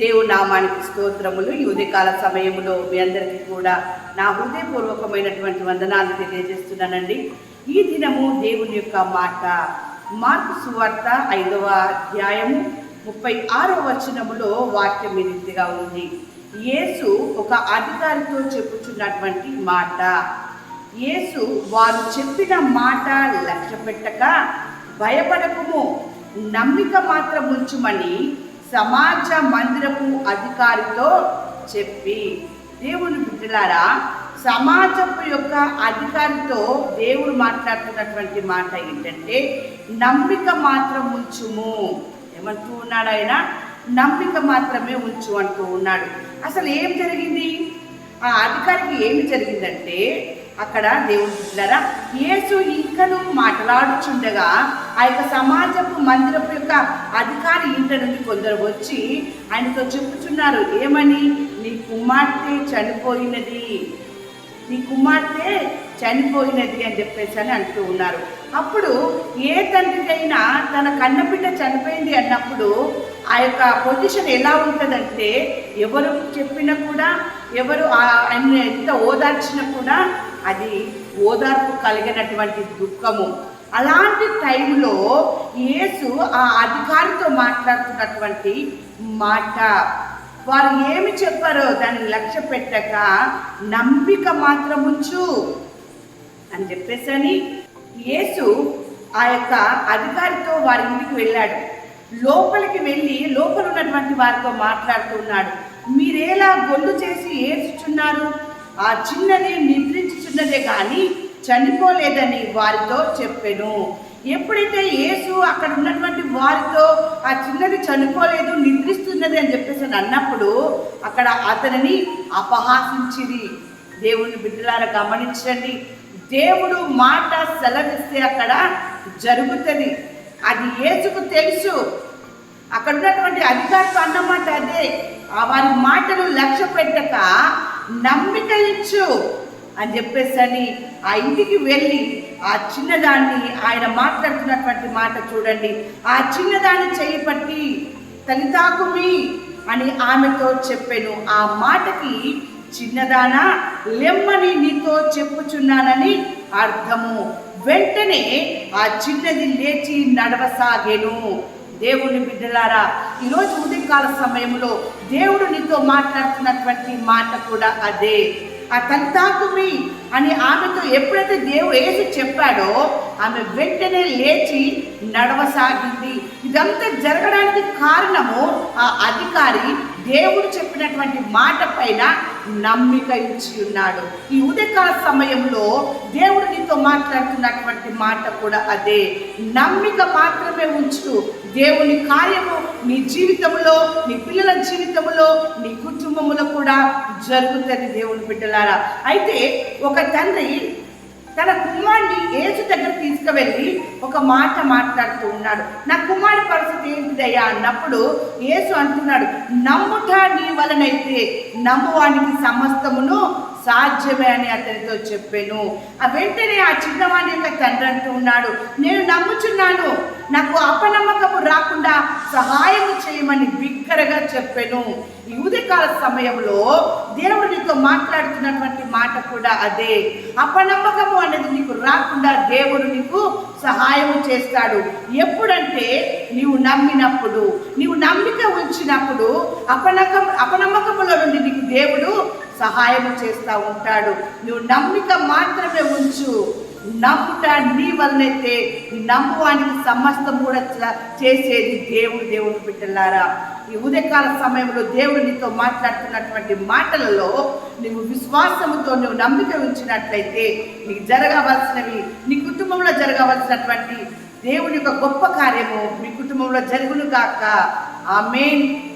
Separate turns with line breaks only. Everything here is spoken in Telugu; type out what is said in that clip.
దేవుని నామానికి స్తోత్రములు. ఈ ఉదయకాల సమయంలో మీ అందరికీ కూడా నా హృదయపూర్వకమైనటువంటి వందనాలు తెలియజేస్తున్నానండి. ఈ దినము దేవుని యొక్క మాట. మార్పు సువార్త ఐదవ అధ్యాయము ముప్పై ఆరవ వచనములో వాక్యం రీతిగా ఉంది. యేసు ఒక అధికారితో చెప్పుచున్నటువంటి మాట. యేసు వారు చెప్పిన మాట లక్ష్య పెట్టక భయపడకము. నమ్మిక మాత్రం ఉంచుమని సమాజ మందిరపు అధికారితో చెప్పి. దేవుని బిడ్డలారా సమాజపు యొక్క అధికారితో దేవుడు మాట్లాడుతున్నటువంటి మాట ఏంటంటే నమ్మిక మాత్రం ఉంచుము. ఏమంటూ ఉన్నాడు ఆయన? నమ్మిక మాత్రమే ఉంచు అంటూ ఉన్నాడు. అసలు ఏం జరిగింది? ఆ అధికారికి ఏమి జరిగిందంటే అక్కడ దేవుడు బిడ్డలారా యేసు ఇంకను మాట్లాడుచుండగా ఆ యొక్క సమాజపు మందిరపు యొక్క అధికారి ఇంట నుండి కొందరు వచ్చి ఆయనతో చెప్పుచున్నారు ఏమని? నీ కుమార్తె చనిపోయినది. నీ కుమార్తె చనిపోయినది అని చెప్పేసి అని అంటూ ఉన్నారు. అప్పుడు ఏ తండ్రికైనా తన కన్నబిడ్డ చనిపోయింది అన్నప్పుడు ఆ యొక్క పొజిషన్ ఎలా ఉంటుందంటే ఎవరు చెప్పినా కూడా ఎవరు ఆయన ఎంత ఓదార్చినా కూడా అది ఓదార్పు కలిగినటువంటి దుఃఖము. అలాంటి టైంలో యేసు ఆ అధికారితో మాట్లాడుతున్నటువంటి మాట. వారు ఏమి చెప్పారో దాన్ని లక్ష్య పెట్టక నమ్మిక మాత్రం ఉంచు అని చెప్పేసని యేసు ఆ యొక్క అధికారితో వారి ఇంటికి వెళ్ళాడు. లోపలికి వెళ్ళి లోపల ఉన్నటువంటి వారితో మాట్లాడుతున్నాడు మీరేలా గొల్లు చేసి ఏడ్చుచున్నారు? ఆ చిన్నది నిద్రించుచున్నదే కానీ చనిపోలేదని వారితో చెప్పెను. ఎప్పుడైతే యేసు అక్కడ ఉన్నటువంటి వారితో ఆ చిన్నది చనిపోలేదు నిద్రిస్తున్నది అని చెప్పేసి అన్నప్పుడు అక్కడ అతనిని అపహాసించింది దేవుని బిడ్డలారా గమనించండి. దేవుడు మాట సెలవిస్తే అక్కడ జరుగుతుంది. అది యేసుకు తెలుసు. అక్కడ ఉన్నటువంటి అధికారులు అన్నమాట అదే. ఆ వారి మాటలు లక్ష్య పెట్టక నమ్మిక ఇచ్చు అని చెప్పేసి అని ఆ ఇంటికి వెళ్ళి ఆ చిన్నదాన్ని ఆయన మాట్లాడుతున్నటువంటి మాట చూడండి. ఆ చిన్నదాన్ని చేయి పట్టి తలితాకుమి అని ఆమెతో చెప్పాను. ఆ మాటకి చిన్నదానా లెమ్మని నీతో చెప్పుచున్నానని అర్థము. వెంటనే ఆ చిన్నది లేచి నడవసాగేను. దేవుని బిడ్డలారా. ఈరోజు ఉదయకాల సమయంలో దేవుడు నీతో మాట్లాడుతున్నటువంటి మాట కూడా అదే. ఆ తంతాకుమి అని ఆమెతో ఎప్పుడైతే దేవుడు ఏది చెప్పాడో ఆమె వెంటనే లేచి నడవసాగింది. ఇదంతా జరగడానికి కారణము ఆ అధికారి దేవుడు చెప్పినటువంటి మాట పైన నమ్మిక ఇచ్చి ఉన్నాడు. ఈ ఉదయకాల సమయంలో దేవుడు నీతో మాట్లాడుతున్నటువంటి మాట కూడా అదే. నమ్మిక మాత్రమే ఉంచు దేవుని కార్యము నీ జీవితంలో నీ పిల్లల జీవితంలో నీ కుటుంబంలో కూడా జరుగుతుంది దేవుని బిడ్డలారా. అయితే ఒక తండ్రి తన కుమారుని ఏసు దగ్గర తీసుకువెళ్ళి ఒక మాట మాట్లాడుతూ ఉన్నాడు. నా కుమారుడి పరిస్థితి ఏంటిదయ్యా? అన్నప్పుడు యేసు అంటున్నాడు నమ్ముట నీ వలనైతే నమ్మువానికి సమస్తమును సాధ్యమే అని అతనితో చెప్పాను. ఆ వెంటనే ఆ చిన్నవాడి యొక్క తండ్రి అంటూ ఉన్నాడు నేను నమ్ముచున్నాను. నాకు అపనమ్మకము రాకుండా సహాయం చేయమని బిక్కరగా చెప్పాను. ఈ ఉదయకాల సమయంలో దేవుడిని మాట్లాడుతున్నటువంటి మాట కూడా అదే. అపనమ్మకము అనేది నీకు రాకుండా దేవుడు నీకు సహాయం చేస్తాడు. ఎప్పుడంటే నీవు నమ్మినప్పుడు నీవు నమ్మిక ఉంచినప్పుడు అపనకం అపనమ్మకములో నుండి నీకు దేవుడు సహాయం చేస్తూ ఉంటాడు. నువ్వు నమ్మిక మాత్రమే ఉంచు. నమ్ముట నీ వల్లనైతే నీ నమ్మువానికి సమస్తం కూడా చేసేది దేవుడు దేవుడు బిడ్డలారా. ఈ ఉదయకాల సమయంలో దేవుడు నీతో మాట్లాడుతున్నటువంటి మాటలలో నువ్వు విశ్వాసముతో నువ్వు నమ్మిక ఉంచినట్లయితే నీకు జరగవలసినవి నీ కుటుంబంలో జరగవలసినటువంటి దేవుని యొక్క గొప్ప కార్యము మీ కుటుంబంలో జరుగును గాక. ఆమెన్.